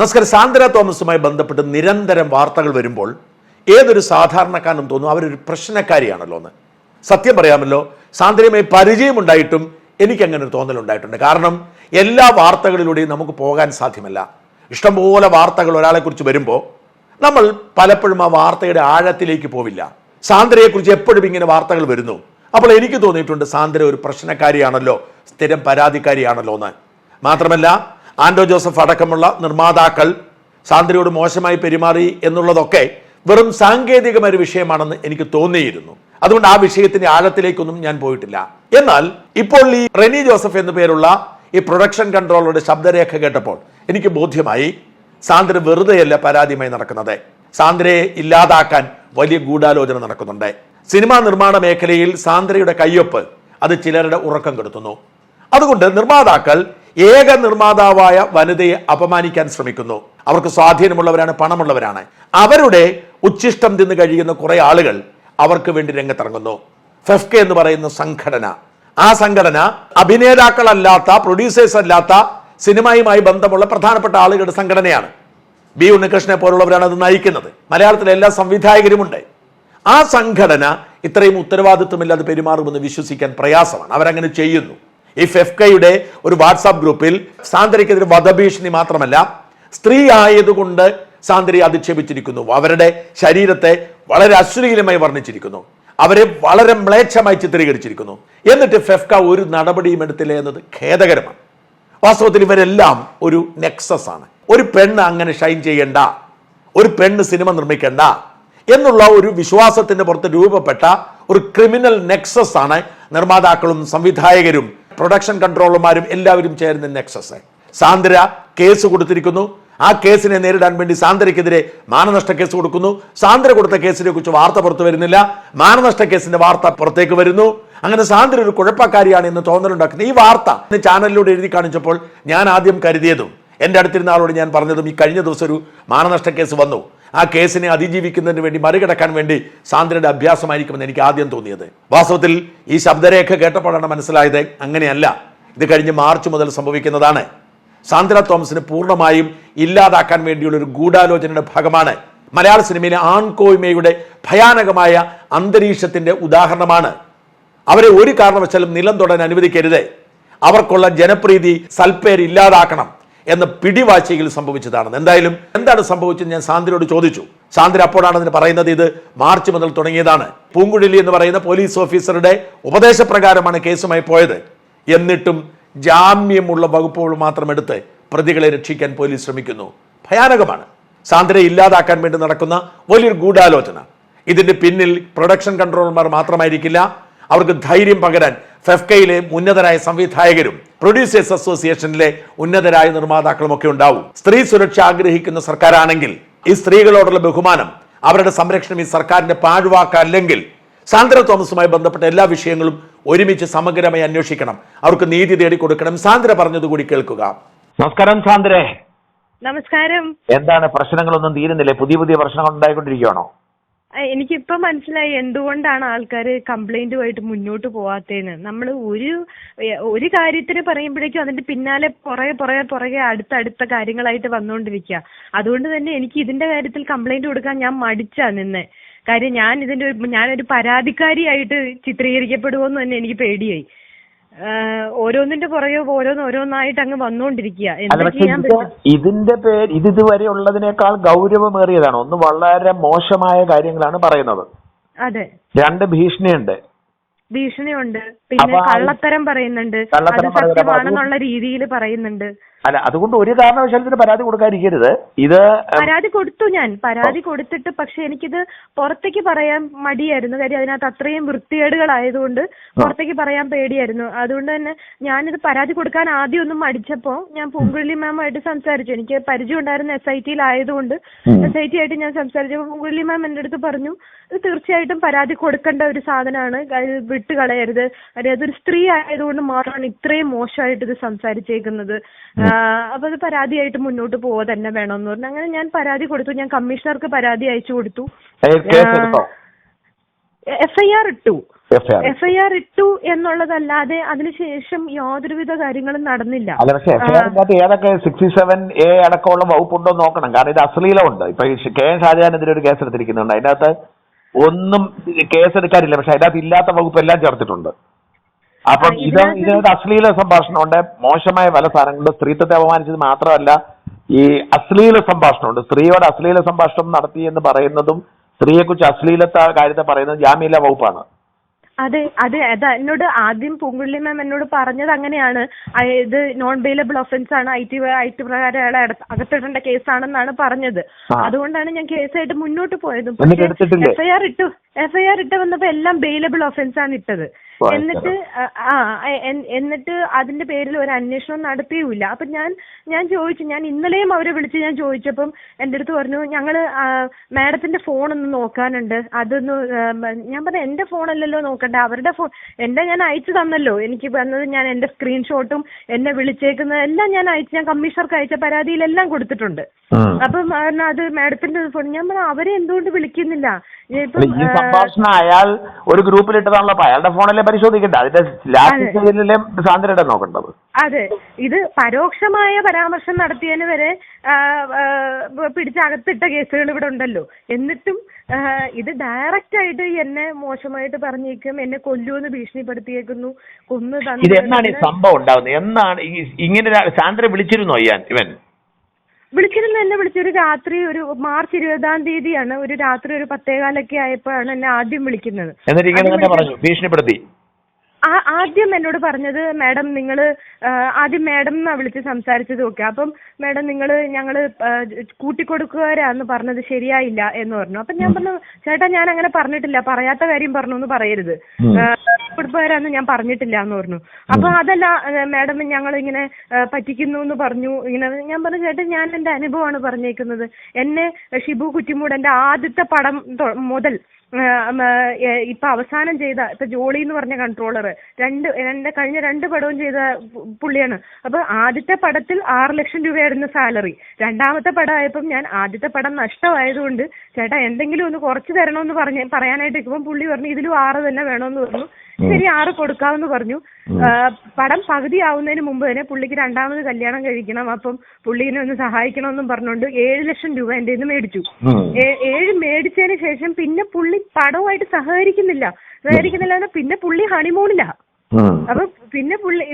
നമസ്കാരം. സാന്ദ്ര തോമസുമായി ബന്ധപ്പെട്ട് നിരന്തരം വാർത്തകൾ വരുമ്പോൾ ഏതൊരു സാധാരണക്കാരനും തോന്നും അവരൊരു പ്രശ്നക്കാരിയാണല്ലോ എന്ന്. സത്യം പറയാമല്ലോ സാന്ദ്രയുമായി പരിചയമുണ്ടായിട്ടും എനിക്കങ്ങനെ ഒരു തോന്നലുണ്ടായിട്ടുണ്ട് കാരണം എല്ലാ വാർത്തകളിലൂടെയും നമുക്ക് പോകാൻ സാധ്യമല്ല. ഇഷ്ടംപോലെ വാർത്തകൾ ഒരാളെക്കുറിച്ച് വരുമ്പോൾ നമ്മൾ പലപ്പോഴും ആ വാർത്തയുടെ ആഴത്തിലേക്ക് പോവില്ല. സാന്ദ്രയെക്കുറിച്ച് എപ്പോഴും ഇങ്ങനെ വാർത്തകൾ വരുന്നു. അപ്പോൾ എനിക്ക് തോന്നിയിട്ടുണ്ട് സാന്ദ്ര ഒരു പ്രശ്നക്കാരിയാണല്ലോ സ്ഥിരം പരാതിക്കാരിയാണല്ലോ എന്ന്. മാത്രമല്ല ആൻഡോ ജോസഫ് അടക്കമുള്ള നിർമ്മാതാക്കൾ സാന്ദ്രയോട് മോശമായി പെരുമാറി എന്നുള്ളതൊക്കെ വെറും സാങ്കേതികമായ ഒരു വിഷയമാണെന്ന് എനിക്ക് തോന്നിയിരുന്നു. അതുകൊണ്ട് ആ വിഷയത്തിന്റെ ആഴത്തിലേക്കൊന്നും ഞാൻ പോയിട്ടില്ല. എന്നാൽ ഇപ്പോൾ ഈ റെനി ജോസഫ് എന്നു പേരുള്ള ഈ പ്രൊഡക്ഷൻ കൺട്രോളറുടെ ശബ്ദരേഖ കേട്ടപ്പോൾ എനിക്ക് ബോധ്യമായി സാന്ദ്ര വെറുതെയല്ല പരാതിയുമായി നടക്കുന്നത്. സാന്ദ്രയെ ഇല്ലാതാക്കാൻ വലിയ ഗൂഢാലോചന നടക്കുന്നുണ്ട്. സിനിമാ നിർമ്മാണ മേഖലയിൽ സാന്ദ്രയുടെ കയ്യൊപ്പ് അത് ചിലരുടെ ഉറക്കം കെടുത്തുന്നു. അതുകൊണ്ട് നിർമ്മാതാക്കൾ ഏക നിർമ്മാതാവായ വനിതയെ അപമാനിക്കാൻ ശ്രമിക്കുന്നു. അവർക്ക് സ്വാധീനമുള്ളവരാണ് പണമുള്ളവരാണ്. അവരുടെ ഉച്ഛിഷ്ടം തിന്ന് കഴിയുന്ന കുറെ ആളുകൾ അവർക്ക് വേണ്ടി രംഗത്തിറങ്ങുന്നു. ഫെഫ്കെ എന്ന് പറയുന്ന സംഘടന. ആ സംഘടന അഭിനേതാക്കളല്ലാത്ത പ്രൊഡ്യൂസേഴ്സ് അല്ലാത്ത സിനിമയുമായി ബന്ധമുള്ള പ്രധാനപ്പെട്ട ആളുകളുടെ സംഘടനയാണ്. ബി ഉണ്ണികൃഷ്ണനെ പോലുള്ളവരാണ് അത് നയിക്കുന്നത്. മലയാളത്തിലെ എല്ലാ സംവിധായകരുമുണ്ട്. ആ സംഘടന ഇത്രയും ഉത്തരവാദിത്വമില്ലാതെ പെരുമാറുമെന്ന് വിശ്വസിക്കാൻ പ്രയാസമാണ്. അവരങ്ങനെ ചെയ്യുന്നു. ഈ ഫെഫ്കയുടെ ഒരു വാട്സാപ്പ് ഗ്രൂപ്പിൽ സാന്ദ്രയ്ക്കെതിരെ വധഭീഷണി മാത്രമല്ല സ്ത്രീ ആയതുകൊണ്ട് സാന്ദ്രി അധിക്ഷേപിച്ചിരിക്കുന്നു. അവരുടെ ശരീരത്തെ വളരെ അശ്ലീലമായി വർണിച്ചിരിക്കുന്നു. അവരെ വളരെ മ്ലേച്ഛമായി ചിത്രീകരിച്ചിരിക്കുന്നു. എന്നിട്ട് ഫെഫ്ക ഒരു നടപടിയും എടുത്തില്ല എന്നത് ഖേദകരമാണ്. വാസ്തവത്തിൽ ഇവരെല്ലാം ഒരു നെക്സസ് ആണ്. ഒരു പെണ്ണ് അങ്ങനെ ഷൈൻ ചെയ്യേണ്ട. ഒരു പെണ്ണ് സിനിമ നിർമ്മിക്കേണ്ട എന്നുള്ള ഒരു വിശ്വാസത്തിന്റെ പുറത്ത് രൂപപ്പെട്ട ഒരു ക്രിമിനൽ നെക്സസ് ആണ് നിർമ്മാതാക്കളും സംവിധായകരും പ്രൊഡക്ഷൻ കൺട്രോളർമാരും എല്ലാവരും ചേർന്ന് നെക്സസ്. സാന്ദ്ര കേസ് കൊടുത്തിരിക്കുന്നു. ആ കേസിനെ നേരിടാൻ വേണ്ടി സാന്ദ്രയ്ക്കെതിരെ മാനനഷ്ട കേസ് കൊടുക്കുന്നു. സാന്ദ്ര കൊടുത്ത കേസിനെ കുറിച്ച് വാർത്ത പുറത്തു വരുന്നില്ല. മാനനഷ്ട കേസിന്റെ വാർത്ത പുറത്തേക്ക് വരുന്നു. അങ്ങനെ സാന്ദ്ര ഒരു കുഴപ്പക്കാരിയാണ് എന്ന് തോന്നലുണ്ടാക്കുന്നത് ഈ വാർത്ത ചാനലിലൂടെ എഴുതി കാണിച്ചപ്പോൾ ഞാൻ ആദ്യം കരുതിയതും എന്റെ അടുത്തിരുന്ന ആളോട് ഞാൻ പറഞ്ഞതും ഈ കഴിഞ്ഞ ദിവസം ഒരു മാനനഷ്ട കേസ് വന്നു. ആ കേസിനെ അതിജീവിക്കുന്നതിന് വേണ്ടി മറികടക്കാൻ വേണ്ടി സാന്ദ്രയുടെ അഭ്യാസമായിരിക്കുമെന്ന് എനിക്ക് ആദ്യം തോന്നിയത്. വാസ്തവത്തിൽ ഈ ശബ്ദരേഖ കേട്ടപ്പോഴാണ് മനസ്സിലായത് അങ്ങനെയല്ല. ഇത് കഴിഞ്ഞ് മാർച്ച് മുതൽ സംഭവിക്കുന്നതാണ്. സാന്ദ്ര തോമസിനെ പൂർണമായും ഇല്ലാതാക്കാൻ വേണ്ടിയുള്ള ഒരു ഗൂഢാലോചനയുടെ ഭാഗമാണ്. മലയാള സിനിമയിലെ ആൺകോയ്മയുടെ ഭയാനകമായ അന്തരീക്ഷത്തിന്റെ ഉദാഹരണമാണ്. അവരെ ഒരു കാരണവശാലും നിലം തൊടാൻ അനുവദിക്കരുത്. അവർക്കുള്ള ജനപ്രീതി സൽപ്പേര് ഇല്ലാതാക്കണം. എന്ന പിടിവാശിയിൽ സംഭവിച്ചതാണെന്ന്. എന്തായാലും എന്താണ് സംഭവിച്ചത് ഞാൻ സാന്ദ്രയോട് ചോദിച്ചു. സാന്ദ്ര അപ്പോഴാണ് അതിന് പറയുന്നത് ഇത് മാർച്ച് മുതൽ തുടങ്ങിയതാണ്. പൂങ്കുഴലി എന്ന് പറയുന്ന പോലീസ് ഓഫീസറുടെ ഉപദേശപ്രകാരമാണ് കേസുമായി പോയത്. എന്നിട്ടും ജാമ്യമുള്ള വകുപ്പുകൾ മാത്രം എടുത്ത് പ്രതികളെ രക്ഷിക്കാൻ പോലീസ് ശ്രമിക്കുന്നു. ഭയാനകമാണ്. സാന്ദ്രയെ ഇല്ലാതാക്കാൻ വേണ്ടി നടക്കുന്ന വലിയൊരു ഗൂഢാലോചന. ഇതിന്റെ പിന്നിൽ പ്രൊഡക്ഷൻ കൺട്രോളർമാർ മാത്രമായിരിക്കില്ല അവർക്ക് ധൈര്യം പകരാൻ ഫെഫ്കയിലെ ഉന്നതരായ സംവിധായകരും പ്രൊഡ്യൂസേഴ്സ് അസോസിയേഷനിലെ ഉന്നതരായ നിർമ്മാതാക്കളും ഒക്കെ ഉണ്ടാവും. സ്ത്രീ സുരക്ഷ ആഗ്രഹിക്കുന്ന സർക്കാരാണെങ്കിൽ ഈ സ്ത്രീകളോടുള്ള ബഹുമാനം അവരുടെ സംരക്ഷണം ഈ സർക്കാരിന്റെ പാഴ്വാക്കല്ലെങ്കിൽ സാന്ദ്ര തോമസുമായി ബന്ധപ്പെട്ട എല്ലാ വിഷയങ്ങളും ഒരുമിച്ച് സമഗ്രമായി അന്വേഷിക്കണം. അവർക്ക് നീതി തേടി കൊടുക്കണം സാന്ദ്ര പറഞ്ഞത് കൂടി കേൾക്കുക. നമസ്കാരം സാന്ദ്രേ. നമസ്കാരം. എന്താണ് പ്രശ്നങ്ങളൊന്നും തീരുന്നില്ലേ? പുതിയ പുതിയ പ്രശ്നങ്ങൾ ഉണ്ടായിക്കൊണ്ടിരിക്കുകയാണോ എനിക്കിപ്പോ മനസ്സിലായി എന്തുകൊണ്ടാണ് ആൾക്കാർ കംപ്ലൈന്റുമായിട്ട് മുന്നോട്ട് പോവാത്തേന്ന്. നമ്മൾ ഒരു ഒരു കാര്യത്തിന് പറയുമ്പോഴേക്കും അതിന്റെ പിന്നാലെ പുറകെ പുറകെ പുറകെ അടുത്തടുത്ത കാര്യങ്ങളായിട്ട് വന്നുകൊണ്ടിരിക്കുക അതുകൊണ്ട് തന്നെ എനിക്ക് ഇതിന്റെ കാര്യത്തിൽ കംപ്ലൈന്റ് കൊടുക്കാൻ ഞാൻ മടിച്ചാ നിന്നെ. കാര്യം ഞാൻ ഇതിന്റെ ഞാനൊരു പരാതിക്കാരിയായിട്ട് ചിത്രീകരിക്കപ്പെടുമോന്ന് തന്നെ എനിക്ക് പേടിയായി. ഓരോന്നിന്റെ പുറകെ ഓരോന്ന് ഓരോന്നായിട്ട് അങ്ങ് വന്നുകൊണ്ടിരിക്കുക എന്താ ചെയ്യാൻ പറ്റും ഇതിന്റെ പേര് ഇത് ഇതുവരെ ഉള്ളതിനേക്കാൾ ഗൗരവമേറിയതാണ്. ഒന്ന് വളരെ മോശമായ കാര്യങ്ങളാണ് പറയുന്നത്. അതെ. രണ്ട് ഭീഷണിയുണ്ട്. ഭീഷണിയുണ്ട്. പിന്നെ അപ്പൊ ആ- കള്ളത്തരം പറയുന്നുണ്ട്. അത് കള്ളത്തരം അപ്പൊ സത്യമാണെന്നുള്ള രീതിയിൽ പറയുന്നുണ്ട്. അല്ല അതുകൊണ്ട് ഒരു കാരണവശാലും ഇതിന് പരാതി കൊടുക്കാതിരിക്കരുത്. ഇത് പരാതി കൊടുത്തു ഞാൻ. പരാതി കൊടുത്തിട്ട് പക്ഷെ എനിക്കിത് പുറത്തേക്ക് പറയാൻ മടിയായിരുന്നു. കാര്യം അതിനകത്ത് അത്രയും വൃത്തികേടുകളായതുകൊണ്ട് പുറത്തേക്ക് പറയാൻ പേടിയായിരുന്നു. അതുകൊണ്ട് തന്നെ ഞാനിത് പരാതി കൊടുക്കാൻ ആദ്യം ഒന്നും മടിച്ചപ്പോ ഞാൻ പൂങ്കുഴലി മാമായിട്ട് സംസാരിച്ചു. എനിക്ക് പരിചയം ഉണ്ടായിരുന്ന എസ് ഐ ടിയിലായതുകൊണ്ട് എസ് ഐ ടി ആയിട്ട് ഞാൻ സംസാരിച്ചപ്പോൾ പൂങ്കുഴലി മാം എന്റെ അടുത്ത് പറഞ്ഞു ഇത് തീർച്ചയായിട്ടും പരാതി കൊടുക്കേണ്ട ഒരു സാധനമാണ്. വിട്ട് കളയരുത്. അതായത് ഒരു സ്ത്രീ ആയതുകൊണ്ട് മാത്രമാണ് ഇത്രയും മോശമായിട്ട് ഇത് സംസാരിച്ചേക്കുന്നത്. അപ്പൊ അത് പരാതിയായിട്ട് മുന്നോട്ട് പോവുക തന്നെ വേണമെന്ന് പറഞ്ഞു. അങ്ങനെ ഞാൻ പരാതി കൊടുത്തു. ഞാൻ കമ്മീഷണർക്ക് പരാതി അയച്ചു കൊടുത്തു. എഫ്ഐആർ ഇട്ടു. എഫ്ഐആർ ഇട്ടു. എന്നുള്ളതല്ലാതെ അതിനുശേഷം യാതൊരുവിധ കാര്യങ്ങളും നടന്നില്ല. അല്ല പക്ഷെ എഫ്ഐആറിന്റെ അകത്ത് ഏതൊക്കെ സിക്സ്റ്റി സെവൻ എ അടക്കമുള്ള വകുപ്പുണ്ടോ നോക്കണം. കാരണം ഇത് അശ്ലീലമുണ്ട് ഇപ്പൊ കെ എൻ ഷാജഹാനെതിരെ ഒരു കേസ് എടുത്തിരിക്കുന്നുണ്ട്. അതിനകത്ത് ഒന്നും കേസ് എടുക്കാനില്ല. പക്ഷെ അതിനകത്ത് ഇല്ലാത്ത വകുപ്പ് എല്ലാം ചേർത്തിട്ടുണ്ട്. അപ്പം ഇത് ഇതിനകത്ത് അശ്ലീല സംഭാഷണമുണ്ട്. മോശമായ പല സാധനങ്ങളുണ്ട്. സ്ത്രീത്വത്തെ അപമാനിച്ചത് മാത്രമല്ല ഈ അശ്ലീല സംഭാഷണമുണ്ട്. സ്ത്രീയോട് അശ്ലീല സംഭാഷണം നടത്തി എന്ന് പറയുന്നതും സ്ത്രീയെക്കുറിച്ച് അശ്ലീലത്തെ കാര്യത്തെ പറയുന്നത് ജാമ്യമില്ല വകുപ്പാണ്. അതെ അതെ അത് എന്നോട് ആദ്യം പൂങ്കുള്ളി മാം എന്നോട് പറഞ്ഞത് അങ്ങനെയാണ്. ഇത് നോൺ ബെയിലബിൾ ഒഫൻസ് ആണ്. ഐ ടി ഐ ടി പ്രകാരം അയാളെ അകത്തിടേണ്ട കേസാണെന്നാണ് പറഞ്ഞത്. അതുകൊണ്ടാണ് ഞാൻ കേസായിട്ട് മുന്നോട്ട് പോയത്. എഫ്ഐആർ ഇട്ടു എഫ്ഐആർ ഇട്ട് വന്നപ്പോ എല്ലാം ബെയിലബിൾ ഒഫൻസ് ആണ് ഇട്ടത്. എന്നിട്ട് ആ, എന്നിട്ട് അതിന്റെ പേരിൽ ഒരു അന്വേഷണം നടത്തിയുമില്ല. അപ്പൊ ഞാൻ ഞാൻ ചോദിച്ചു ഞാൻ ഇന്നലെയും അവരെ വിളിച്ച് ഞാൻ ചോദിച്ചപ്പം എന്റെ അടുത്ത് പറഞ്ഞു ഞങ്ങൾ മാഡത്തിന്റെ ഫോൺ ഒന്ന് നോക്കാനുണ്ട്. അതൊന്ന് ഞാൻ പറഞ്ഞു എന്റെ ഫോണല്ലല്ലോ നോക്കണ്ടേ? അവരുടെ ഫോൺ എന്റെ ഞാൻ അയച്ചു തന്നല്ലോ. എനിക്ക് വന്നത് ഞാൻ എന്റെ സ്ക്രീൻഷോട്ടും എന്നെ വിളിച്ചേക്കുന്ന എല്ലാം ഞാൻ അയച്ചു ഞാൻ കമ്മീഷണർക്ക് അയച്ച പരാതിയിലെല്ലാം കൊടുത്തിട്ടുണ്ട്. അപ്പം അത് മാഡത്തിന്റെ ഫോൺ. ഞാൻ പറഞ്ഞു അവരെ എന്തുകൊണ്ട് വിളിക്കുന്നില്ല? ഇപ്പം അയാൾ ഒരു ഗ്രൂപ്പിൽ ഇട്ടതാണല്ലോ അയാളുടെ ഫോണിലെ പരിശോധിക്കട്ടെ അതിന്റെ ലാസ്റ്റ് സാന്ദ്രത നോക്കേണ്ടത്. അതെ. ഇത് പരോക്ഷമായ പരാമർശം നടത്തിയതിന് വരെ പിടിച്ചകത്തിട്ട കേസുകൾ ഇവിടെ ഉണ്ടല്ലോ. എന്നിട്ടും ഇത് ഡയറക്റ്റ് ആയിട്ട് എന്നെ മോശമായിട്ട് പറഞ്ഞേക്കും എന്നെ കൊല്ലുമെന്ന് ഭീഷണിപ്പെടുത്തിയേക്കുന്നു കൊന്നു ഇത് എന്നാണ് ഈ സംഭവം ഉണ്ടാവുന്നത്? എന്നാണ് ഇങ്ങനെ സാന്ദ്ര വിളിച്ചിരുന്നോ ഞാൻ ഇവൻ? വിളിച്ചിരുന്നു എന്നെ വിളിച്ചൊരു രാത്രി ഒരു മാർച്ച് ഇരുപതാം തീയതിയാണ് ഒരു രാത്രി ഒരു പത്തേകാലൊക്കെ ആയപ്പോഴാണ് എന്നെ ആദ്യം വിളിക്കുന്നത്. എന്നിട്ട് ഇങ്ങനെ തന്നെ പറഞ്ഞു ഭീഷണിപ്പെടുത്തി. ആദ്യം എന്നോട് പറഞ്ഞത് മാഡം നിങ്ങൾ ആദ്യം മാഡം എന്നാ വിളിച്ച് സംസാരിച്ചത് ഓക്കെ. അപ്പം മാഡം നിങ്ങൾ ഞങ്ങൾ കൂട്ടിക്കൊടുക്കുകാരാന്ന് പറഞ്ഞത് ശരിയായില്ല എന്ന് പറഞ്ഞു. അപ്പം ഞാൻ പറഞ്ഞു ചേട്ടാ ഞാൻ അങ്ങനെ പറഞ്ഞിട്ടില്ല. പറയാത്ത കാര്യം പറഞ്ഞു എന്ന് പറയരുത്. കൊടുപ്പുകാരാന്ന് ഞാൻ പറഞ്ഞിട്ടില്ല എന്ന് പറഞ്ഞു. അപ്പൊ അതല്ല മാഡം ഞങ്ങൾ ഇങ്ങനെ പറ്റിക്കുന്നു എന്ന് പറഞ്ഞു. ഇങ്ങനെ ഞാൻ പറഞ്ഞു ചേട്ടാ ഞാൻ എന്റെ അനുഭവമാണ് പറഞ്ഞേക്കുന്നത്. എന്നെ ഷിബു കുറ്റിമൂട് എന്റെ ആദ്യത്തെ പടം മുതൽ ഇപ്പൊ അവസാനം ചെയ്ത ഇപ്പൊ ജോളി എന്ന് പറഞ്ഞ കൺട്രോളർ രണ്ട് എന്റെ കഴിഞ്ഞ രണ്ട് പടവും ചെയ്ത പുള്ളിയാണ്. അപ്പൊ ആദ്യത്തെ പടത്തിൽ ആറ് ലക്ഷം രൂപയായിരുന്നു സാലറി. രണ്ടാമത്തെ പടം ആയപ്പോൾ ഞാൻ ആദ്യത്തെ പടം നഷ്ടമായതുകൊണ്ട് ചേട്ടാ എന്തെങ്കിലും ഒന്ന് കുറച്ച് തരണമെന്ന് പറഞ്ഞ് പറയാനായിട്ട് ഇപ്പം പുള്ളി പറഞ്ഞു ഇതിലും ആറ് തന്നെ വേണമെന്ന് പറഞ്ഞു. ശരി ആറ് കൊടുക്കാമെന്ന് പറഞ്ഞു. പടം പകുതിയാവുന്നതിന് മുമ്പ് തന്നെ പുള്ളിക്ക് രണ്ടാമത് കല്യാണം കഴിക്കണം. അപ്പം പുള്ളിനെ ഒന്ന് സഹായിക്കണമെന്നും പറഞ്ഞുകൊണ്ട് ഏഴ് ലക്ഷം രൂപ എന്റെ നിന്ന് മേടിച്ചു. ഏഴ് മേടിച്ചതിന് ശേഷം പിന്നെ പുള്ളി പടവുമായിട്ട് സഹകരിക്കുന്നില്ല. സഹകരിക്കുന്നില്ല പിന്നെ പുള്ളി ഹണിമൂണില്ല. അപ്പൊ പിന്നെ പുള്ളി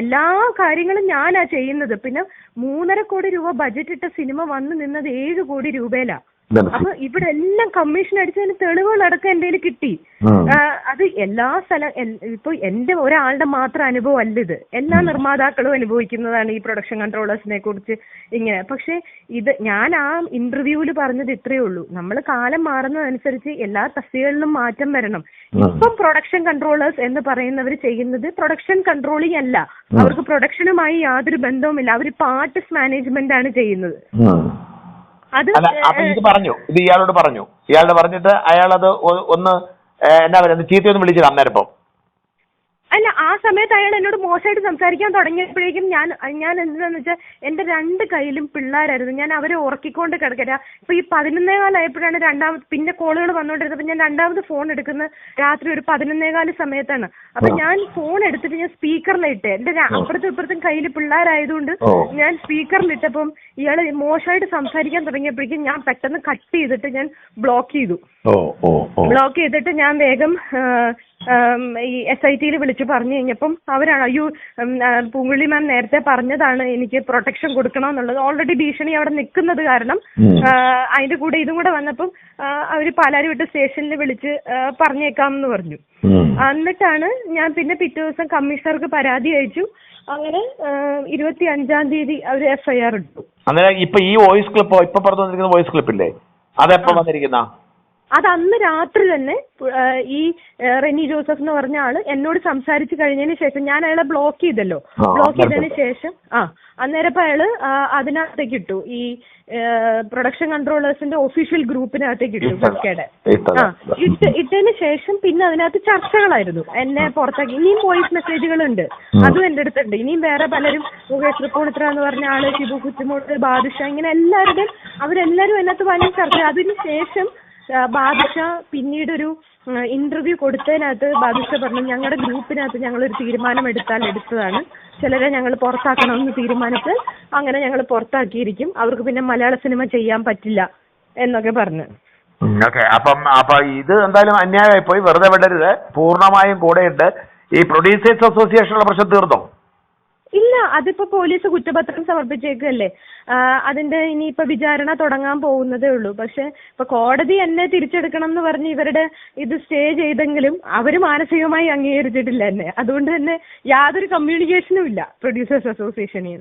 എല്ലാ കാര്യങ്ങളും ഞാനാ ചെയ്യുന്നത്. പിന്നെ മൂന്നര കോടി രൂപ ബജറ്റ് ഇട്ട സിനിമ വന്നു നിന്നത് ഏഴ് കോടി രൂപയിലാ. അപ്പൊ ഇവിടെ എല്ലാം കമ്മീഷൻ അടിച്ചതിന് തെളിവുകളടക്കം എന്റെ കയ്യിൽ കിട്ടി. അത് എല്ലാ സ്ഥലം ഇപ്പൊ എന്റെ ഒരാളുടെ മാത്രം അനുഭവം അല്ല ഇത്. എല്ലാ നിർമ്മാതാക്കളും അനുഭവിക്കുന്നതാണ് ഈ പ്രൊഡക്ഷൻ കൺട്രോളേഴ്സിനെ കുറിച്ച് ഇങ്ങനെ. പക്ഷെ ഇത് ഞാൻ ആ ഇന്റർവ്യൂവിൽ പറഞ്ഞത് ഇത്രയേ ഉള്ളൂ. നമ്മൾ കാലം മാറുന്നതനുസരിച്ച് എല്ലാ തസ്തികളിലും മാറ്റം വരണം. ഇപ്പം പ്രൊഡക്ഷൻ കൺട്രോളേഴ്സ് എന്ന് പറയുന്നവർ ചെയ്യുന്നത് പ്രൊഡക്ഷൻ കൺട്രോളിംഗ് അല്ല. അവർക്ക് പ്രൊഡക്ഷനുമായി യാതൊരു ബന്ധവുമില്ല. അവർ പാർട്ടിസ് മാനേജ്മെന്റ് ആണ് ചെയ്യുന്നത്. അത് അല്ല അപ്പൊ ഇത് പറഞ്ഞു. ഇത് ഇയാളോട് പറഞ്ഞു. ഇയാളോട് പറഞ്ഞിട്ട് അയാൾ അത് ഒന്ന് എന്താ എന്നാ പറയുക ചീത്തയൊന്നും വിളിച്ചില്ല അന്നേരം ഇപ്പം. അല്ല ആ സമയത്ത് അയാൾ എന്നോട് മോശമായിട്ട് സംസാരിക്കാൻ തുടങ്ങിയപ്പോഴേക്കും ഞാൻ ഞാൻ എന്താണെന്ന് വെച്ചാൽ എന്റെ രണ്ട് കയ്യിലും പിള്ളേരായിരുന്നു. ഞാൻ അവരെ ഉറക്കിക്കൊണ്ട് കിടക്കര ഇപ്പൊ ഈ പതിനൊന്നേ കാലായപ്പോഴാണ് രണ്ടാമത് പിന്നെ കോളുകൾ വന്നുകൊണ്ടിരുന്നപ്പോ ഞാൻ രണ്ടാമത് ഫോൺ എടുക്കുന്ന രാത്രി ഒരു പതിനൊന്നേ പതിനൊന്നേകാൽ സമയത്താണ്. അപ്പൊ ഞാൻ ഫോൺ എടുത്തിട്ട് ഞാൻ സ്പീക്കറിലിട്ട് എന്റെ അപ്പുറത്തും ഇപ്പുറത്തും കയ്യിൽ പിള്ളേരായതുകൊണ്ട്. ഞാൻ സ്പീക്കറിലിട്ടപ്പം ഇയാൾ മോശമായിട്ട് സംസാരിക്കാൻ തുടങ്ങിയപ്പോഴേക്കും ഞാൻ പെട്ടെന്ന് കട്ട് ചെയ്തിട്ട് ഞാൻ ബ്ലോക്ക് ചെയ്തു. ബ്ലോക്ക് ചെയ്തിട്ട് ഞാൻ വേഗം ഈ എസ് ഐ ടിയിൽ വിളിച്ച് പറഞ്ഞു കഴിഞ്ഞപ്പം അവരാണ് അയ്യോ പൂങ്കുള്ളി പൂങ്കുഴി മാം നേരത്തെ പറഞ്ഞതാണ് എനിക്ക് പ്രൊട്ടക്ഷൻ കൊടുക്കണമെന്നുള്ളത് ഓൾറെഡി ഭീഷണി അവിടെ നിൽക്കുന്നത് കാരണം അതിന്റെ കൂടെ ഇതും കൂടെ വന്നപ്പം അവർ പാലാരി വിട്ട് സ്റ്റേഷനിൽ വിളിച്ച് പറഞ്ഞേക്കാം എന്ന് പറഞ്ഞു. എന്നിട്ടാണ് ഞാൻ പിന്നെ പിറ്റേ ദിവസം കമ്മീഷണർക്ക് പരാതി അയച്ചു. അങ്ങനെ ഇരുപത്തി അഞ്ചാം തീയതി അവർ എഫ്ഐആർ ഇട്ടു. അങ്ങനെ ഇപ്പൊ ഈ വോയിസ് ക്ലിപ്പ് ഇപ്പൊ പറഞ്ഞു വന്നിരിക്കുന്ന വോയിസ് ക്ലിപ്പ് ഇല്ലേ? അതെപ്പോ വന്നിരിക്കുന്ന? അത് അന്ന് രാത്രി തന്നെ ഈ റെനി ജോസഫ് എന്ന് പറഞ്ഞ ആൾ എന്നോട് സംസാരിച്ചു കഴിഞ്ഞതിന് ശേഷം ഞാൻ അയാളെ ബ്ലോക്ക് ചെയ്തല്ലോ. ബ്ലോക്ക് ചെയ്തതിന് ശേഷം ആ അന്നേരം അപ്പൊ അയാൾ അതിനകത്തേക്ക് ഇട്ടു. ഈ പ്രൊഡക്ഷൻ കൺട്രോളേഴ്സിന്റെ ഒഫീഷ്യൽ ഗ്രൂപ്പിനകത്തേക്ക് ഇട്ടു. ഫസ്കയുടെ ആ ഇട്ട് ഇട്ടതിന് ശേഷം പിന്നെ അതിനകത്ത് ചർച്ചകളായിരുന്നു. എന്നെ പുറത്താക്കി. ഇനിയും വോയിസ് മെസ്സേജുകളുണ്ട് അതും എന്റെ അടുത്തുണ്ട്. ഇനിയും വേറെ പലരും മുകേഷ് തൃപ്പൂണിത്ര എന്ന് പറഞ്ഞ ആൾ ശിബു കുറ്റുമോട്ട് ബാദുഷ ഇങ്ങനെ എല്ലാവരുടെയും അവരെല്ലാരും അതിനകത്ത് വലിയ ചർച്ച അതിന് ശേഷം ബാദുഷ പിന്നീട് ഒരു ഇന്റർവ്യൂ കൊടുത്തതിനകത്ത് ബാദുഷ പറഞ്ഞു ഞങ്ങളുടെ ഗ്രൂപ്പിനകത്ത് ഞങ്ങൾ ഒരു തീരുമാനം എടുത്താൽ എടുത്തതാണ്. ചിലരെ ഞങ്ങൾ പുറത്താക്കണമെന്ന് തീരുമാനിച്ച് അങ്ങനെ ഞങ്ങൾ പുറത്താക്കിയിരിക്കും. അവർക്ക് പിന്നെ മലയാള സിനിമ ചെയ്യാൻ പറ്റില്ല എന്നൊക്കെ പറഞ്ഞു. ഓക്കെ. അപ്പം അപ്പൊ ഇത് എന്തായാലും അന്യായമായി പോയി. വെറുതെ വിടരുത്. പൂർണമായും കൂടെയുണ്ട്. ഈ പ്രൊഡ്യൂസേഴ്സ് അസോസിയേഷനുള്ള പ്രശ്നം തീർന്നോ? ഇല്ല അതിപ്പോ പോലീസ് കുറ്റപത്രം സമർപ്പിച്ചേക്കല്ലേ. ആ, അതിന്റെ ഇനിയിപ്പോ വിചാരണ തുടങ്ങാൻ പോകുന്നതേ ഉള്ളൂ. പക്ഷെ ഇപ്പൊ കോടതി എന്നെ തിരിച്ചെടുക്കണം എന്ന് പറഞ്ഞ് ഇവരുടെ ഇത് സ്റ്റേ ചെയ്തെങ്കിലും അവർ മാനസികമായി അംഗീകരിച്ചിട്ടില്ല എന്നെ. അതുകൊണ്ട് തന്നെ യാതൊരു കമ്മ്യൂണിക്കേഷനും ഇല്ല. പ്രൊഡ്യൂസേഴ്സ് അസോസിയേഷനിൽ